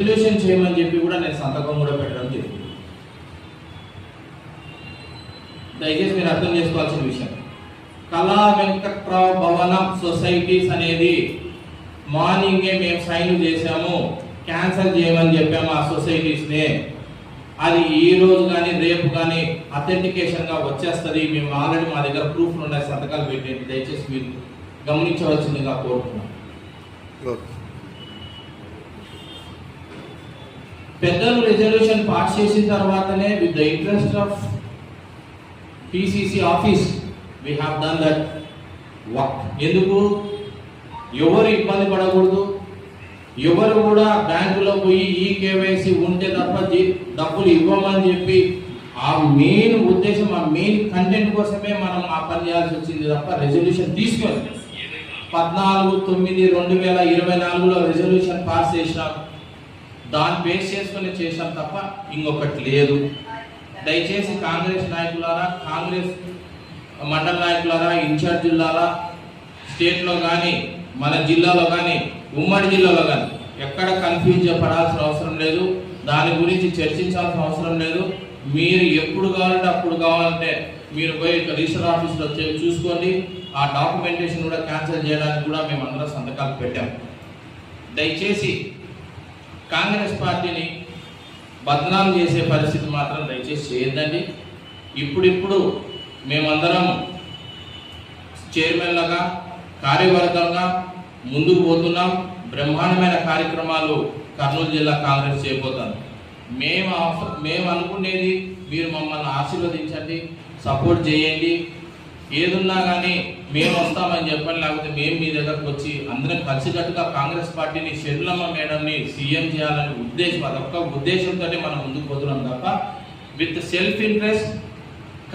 Resolution చేయమని చెప్పి కూడా నేను సంతకం కూడా పెట్టడం జరిగింది. దయచేసి మీరు అర్థం చేసుకోవాల్సిన విషయం. కళా వెంకట్రావు భవన సొసైటీస్ అనేది మార్నింగే మేము సైన్ చేశాము క్యాన్సల్ చేయమని చెప్పాము ఆ సొసైటీస్ని. అది ఈ రోజు కానీ రేపు కానీ అథెంటికేషన్గా వచ్చేస్తుంది. మేము ఆల్రెడీ మా దగ్గర ప్రూఫ్లు ఉన్నాయి సంతకాలు పెట్టండి. దయచేసి మీరు గమనించవలసిందిగా కోరుతున్నాం. పెద్దలు రిజల్యూషన్ పాస్ చేసిన తర్వాతనే with the interest of PCC office we have done that work ఎందుకు? ఎవరు ఇబ్బంది పడకూడదు. ఎవరు కూడా బ్యాంకులో పోయి ఈ కేవైసీ ఉంటే తప్ప జీ- డబ్బులు ఇవ్వమని చెప్పి ఆ మెయిన్ ఉద్దేశం ఆ మెయిన్ కంటెంట్ కోసమే మనం ఆ పని చేయాల్సి వచ్చింది తప్ప రెజల్యూషన్ తీసుకొని పద్నాలుగు తొమ్మిది రెండు వేల ఇరవై నాలుగులో రెజల్యూషన్ పాస్ చేసినాం. దాన్ని బేస్ చేసుకుని చేశాం తప్ప ఇంకొకటి లేదు. దయచేసి కాంగ్రెస్ నాయకులారా కాంగ్రెస్ మండల నాయకులారా ఇన్ఛార్జీలారా స్టేట్లో కానీ మన జిల్లాలో కానీ ఉమ్మడి జిల్లాలో కానీ ఎక్కడ కన్ఫ్యూజ్ పడాల్సిన అవసరం లేదు. దాని గురించి చర్చించాల్సిన అవసరం లేదు. మీరు ఎప్పుడు కావాలంటే అప్పుడు కావాలంటే మీరు పోయి రిజిస్టర్ ఆఫీస్లో చూసుకోండి. ఆ డాక్యుమెంటేషన్ కూడా క్యాన్సిల్ చేయడానికి కూడా మేము అందరం సంతకాలు పెట్టాం. దయచేసి కాంగ్రెస్ పార్టీని బదనాం చేసే పరిస్థితి మాత్రం దయచేసి చేయొద్దండి. ఇప్పుడిప్పుడు మేమందరం చైర్మన్లుగా కార్యవర్గంగా ముందుకు పోతున్నాం. బ్రహ్మాండమైన కార్యక్రమాలు కర్నూలు జిల్లా కాంగ్రెస్ చేయబోతాం మేము మేము అనుకునేది మీరు మమ్మల్ని ఆశీర్వదించండి సపోర్ట్ చేయండి. ఏదున్నా కానీ మేము వస్తామని చెప్పండి లేకపోతే మేము మీ దగ్గరకు వచ్చి అందరం కలిసికట్టుగా కాంగ్రెస్ పార్టీని షెడ్లమ్మ మేడంని సీఎం చేయాలనే ఉద్దేశం అదొక్క ఉద్దేశంతోనే మనం ముందుకు పోతున్నాం తప్ప విత్ సెల్ఫ్ ఇంట్రెస్ట్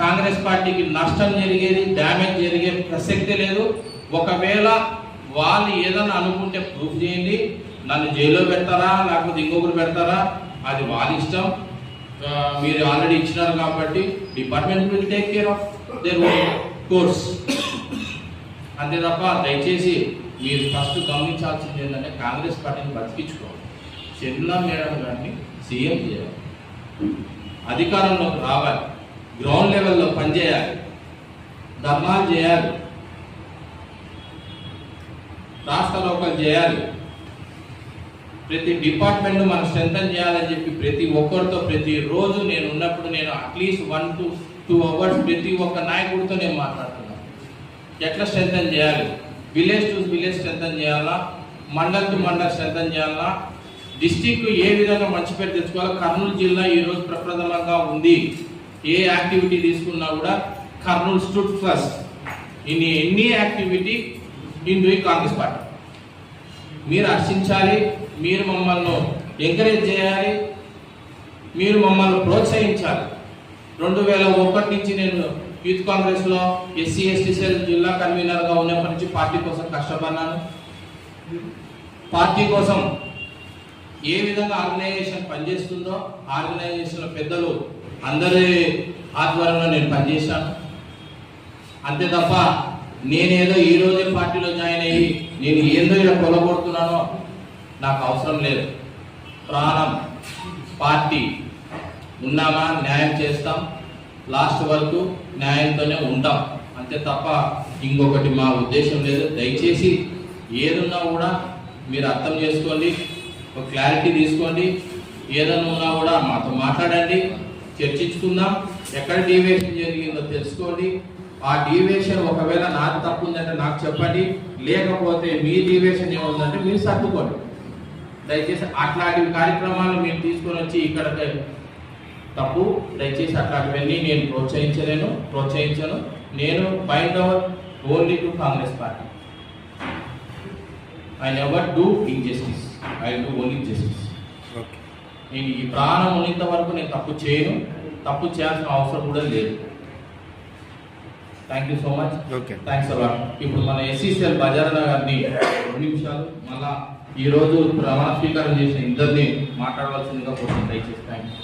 కాంగ్రెస్ పార్టీకి నష్టం జరిగేది డ్యామేజ్ జరిగే ప్రసక్తి లేదు. ఒకవేళ వాళ్ళు ఏదైనా అనుకుంటే ప్రూఫ్ చేయండి. నన్ను జైల్లో పెడతారా లేకపోతే ఇంకొకరు పెడతారా అది వాళ్ళ ఇష్టం. మీరు ఆల్రెడీ ఇచ్చినారు కాబట్టి department will take care of their course. అంతే తప్ప దయచేసి మీరు ఫస్ట్ గమనించాల్సింది ఏంటంటే కాంగ్రెస్ పార్టీని బతికించుకోవాలి. చెల్లా మేడం గారిని సీఎం చేయాలి. అధికారంలోకి రావాలి. గ్రౌండ్ లెవెల్లో పనిచేయాలి. ధర్నాలు చేయాలి. రాష్ట్ర లోకల్ చేయాలి. ప్రతి డిపార్ట్మెంట్ మనం స్ట్రెంగ్ చేయాలని చెప్పి ప్రతి ఒక్కరితో ప్రతి రోజు నేను ఉన్నప్పుడు నేను at least one to two hours ప్రతి ఒక్క నాయకుడితో నేను మాట్లాడుతున్నాను ఎట్లా స్ట్రెంథన్ చేయాలి? విలేజ్ టు విలేజ్ స్ట్రెంథన్ చేయాలా? మండల్ టు మండల్ స్ట్రెంథన్ చేయాలా? డిస్టిక్ ఏ విధంగా మంచి పేరు తెచ్చుకోవాలో కర్నూలు జిల్లా ఈ రోజు ప్రప్రథమంగా ఉంది. ఏ యాక్టివిటీ తీసుకున్నా కూడా కర్నూలు స్టూడ్ ఫస్ట్. ఇన్ ఎన్ని activity in doing Congress party. మీరు హర్షించాలి మీరు మమ్మల్ని ఎంకరేజ్ చేయాలి మీరు మమ్మల్ని ప్రోత్సహించాలి. రెండు వేల ఒకటి నుంచి నేను యూత్ కాంగ్రెస్లో ఎస్సీ ఎస్టీ సెల్ జిల్లా కన్వీనర్గా ఉన్నప్పటి నుంచి పార్టీ కోసం కష్టపడినాను పార్టీ కోసం ఏ విధంగా ఆర్గనైజేషన్ పనిచేస్తుందో ఆర్గనైజేషన్ పెద్దలు అందరి ఆధ్వర్యంలో నేను పనిచేశాను. అంతే తప్ప నేనేదో ఈ రోజే పార్టీలో జాయిన్ అయ్యి నేను ఏందో ఇలా కొలగొడుతున్నానో నాకు అవసరం లేదు. ప్రాణం పార్టీ. ఉన్నామా? న్యాయం చేస్తాం. లాస్ట్ వరకు న్యాయంతోనే ఉంటాం. అంతే తప్ప ఇంకొకటి మా ఉద్దేశం లేదు. దయచేసి ఏదున్నా కూడా మీరు అర్థం చేసుకోండి. ఒక క్లారిటీ తీసుకోండి. ఏదైనా ఉన్నా కూడా మాతో మాట్లాడండి. చర్చించుకుందాం. ఎక్కడ డీవియేషన్ జరిగిందో తెలుసుకోండి. ఆ డీవియేషన్ ఒకవేళ నాకు తప్పు ఉందంటే నాకు చెప్పండి. లేకపోతే మీ డీవియేషన్ ఏముందంటే మీరు సర్దుకోండి. దయచేసి అట్లాంటి కార్యక్రమాలు మీరు తీసుకొని వచ్చి ఇక్కడ తప్పు. దయచేసి అట్లాంటివన్నీ నేను ప్రోత్సహించలేను ప్రోత్సహించను. నేను bind our only to Congress party. I never do injustice I do only justice okay. నేను ఈ ప్రాణం ఉన్నంత వరకు నేను తప్పు చేయను. తప్పు చేయాల్సిన అవసరం కూడా లేదు. Thank you so much okay. Thanks a lot ఇప్పుడు మన ఎస్సీసీఎల్ బజారన్న గారిని రెండు నిమిషాలు మళ్ళా ఈ రోజు ప్రమాణ స్వీకారం చేసిన ఇద్దరిని మాట్లాడవలసిందిగా కోరుతున్నాను. దయచేసి థ్యాంక్ యూ